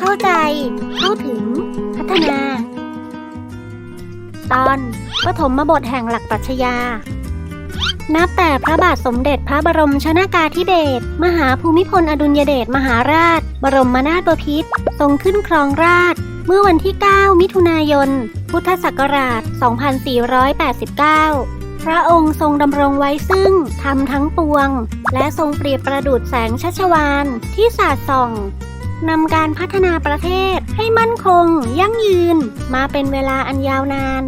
เข้าใจ เข้าถึง พัฒนา ตอนปฐมบทแห่งหลักปรัชญา นับแต่พระบาทสมเด็จพระบรมชนากาธิเบศรมหาภูมิพลอดุลยเดชมหาราช บรมนาถบพิตรทรงขึ้นครองราชเมื่อวันที่ 9 มิถุนายน พุทธศักราช 2489 พระองค์ทรงดำรงไว้ซึ่งธรรมทั้งปวง และทรงเปรียบประดุจแสงชัชวานที่สาดส่อง นำการพัฒนาประเทศให้มั่นคง ยั่งยืน มาเป็นเวลาอันยาวนาน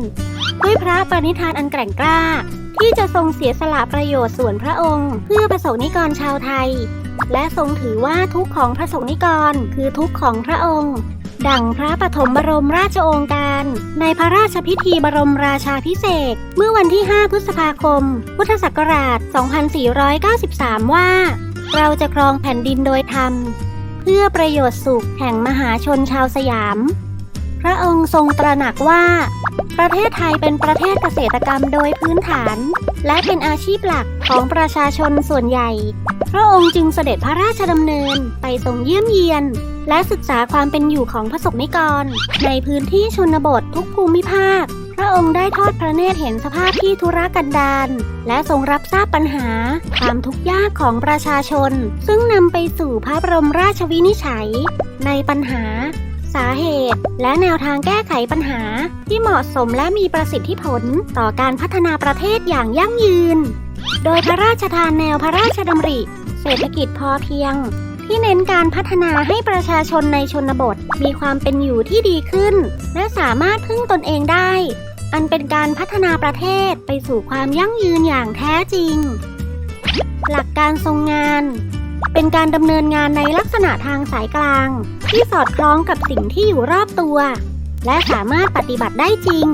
ด้วยพระปณิธานอันแกร่งกล้า ที่จะทรงเสียสละประโยชน์ส่วนพระองค์ เพื่อประสงนิกรชาวไทย และทรงถือว่าทุกของพระสงนิกรคือทุกของพระองค์ ดั่งพระปฐมบรมราชโองการ ในพระราชพิธีบรมราชาพิเศษเมื่อวันที่ 5 พฤษภาคม พุทธศักราช 2493 ว่า เราจะครองแผ่นดินโดยธรรม พื่อประโยชน์สุขแห่งมหาชนชาวสยาม พระองค์ทรงตระหนักว่า ประเทศไทยเป็นประเทศเกษตรกรรมโดยพื้นฐาน และเป็นอาชีพหลักของประชาชนส่วนใหญ่ พระองค์จึงเสด็จพระราชดำเนินไปทรงเยี่ยมเยียน และศึกษาความเป็นอยู่ของพระสงฆ์นิกร ในพื้นที่ชนบททุกภูมิภาค พระองค์ได้ทอดพระเนตรเห็นสภาพที่ธุรกันดารและทรงรับทราบปัญหาความทุกข์ยากของประชาชน ซึ่งนำไปสู่พระบรมราชวินิจฉัย ในปัญหา สาเหตุ และแนวทางแก้ไขปัญหา ที่เหมาะสมและมีประสิทธิผลต่อการพัฒนาประเทศอย่างยั่งยืน โดยพระราชทานแนวพระราชดำริ เศรษฐกิจพอเพียง ที่เน้นการพัฒนาให้ประชาชนในชนบท มีความเป็นอยู่ที่ดีขึ้น และสามารถพึ่งตนเองได้ อันเป็นการพัฒนาประเทศไปสู่ความยั่งยืนอย่างแท้จริง หลักการทรงงาน เป็นการดำเนินงานในลักษณะทางสายกลาง ที่สอดคล้องกับสิ่งที่อยู่รอบตัว และสามารถปฏิบัติได้จริง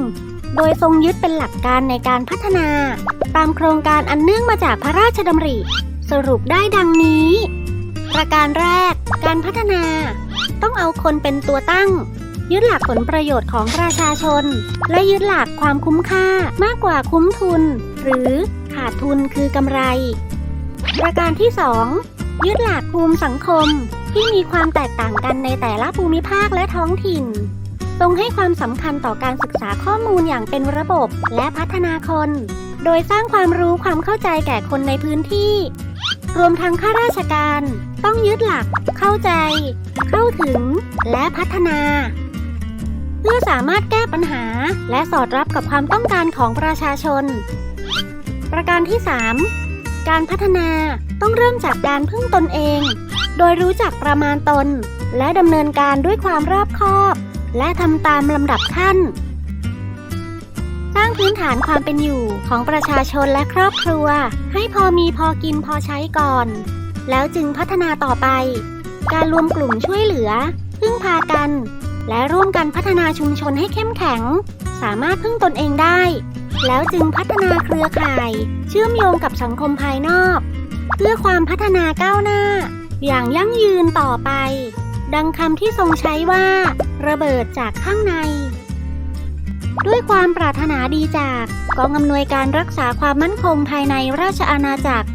โดยทรงยึดเป็นหลักการในการพัฒนา ตามโครงการอันเนื่องมาจากพระราชดำริ สรุปได้ดังนี้ ประการแรก การพัฒนา ต้องเอาคนเป็นตัวตั้ง ยึดหลักผลประโยชน์ของประชาชน และยึดหลักความคุ้มค่ามากกว่าคุ้มทุน หรือขาดทุนคือกำไร ประการที่ 2 ยึดหลักภูมิสังคมที่มีความแตกต่างกันในแต่ละภูมิภาคและท้องถิ่นทรงให้ความสำคัญต่อการศึกษาข้อมูลอย่างเป็นระบบและพัฒนาคน โดยสร้างความรู้ความเข้าใจแก่คนในพื้นที่ รวมทั้งข้าราชการ ต้องยึดหลัก เข้าใจ เข้าถึง และพัฒนา เพื่อสามารถแก้ปัญหาและสอดรับกับความต้องการของประชาชน ประการที่ 3 การพัฒนาต้องเริ่มจากการพึ่งตนเอง โดยรู้จักประมาณตน และดำเนินการด้วยความรอบคอบ และทำตามลำดับขั้น สร้างพื้นฐานความเป็นอยู่ของประชาชนและครอบครัว ให้พอมีพอกินพอใช้ก่อน แล้วจึงพัฒนาต่อไป การรวมกลุ่มช่วยเหลือ พึ่งพากัน และร่วมกันพัฒนาชุมชนให้เข้มแข็ง สามารถพึ่งตนเองได้ แล้วจึงพัฒนาเครือข่าย เชื่อมโยงกับสังคมภายนอก เพื่อความพัฒนาก้าวหน้า อย่างยั่งยืนต่อไป ดังคำที่ทรงใช้ว่า ระเบิดจากข้างใน ด้วยความปรารถนาดีจากกองอำนวยการรักษาความมั่นคงภายในราชอาณาจักร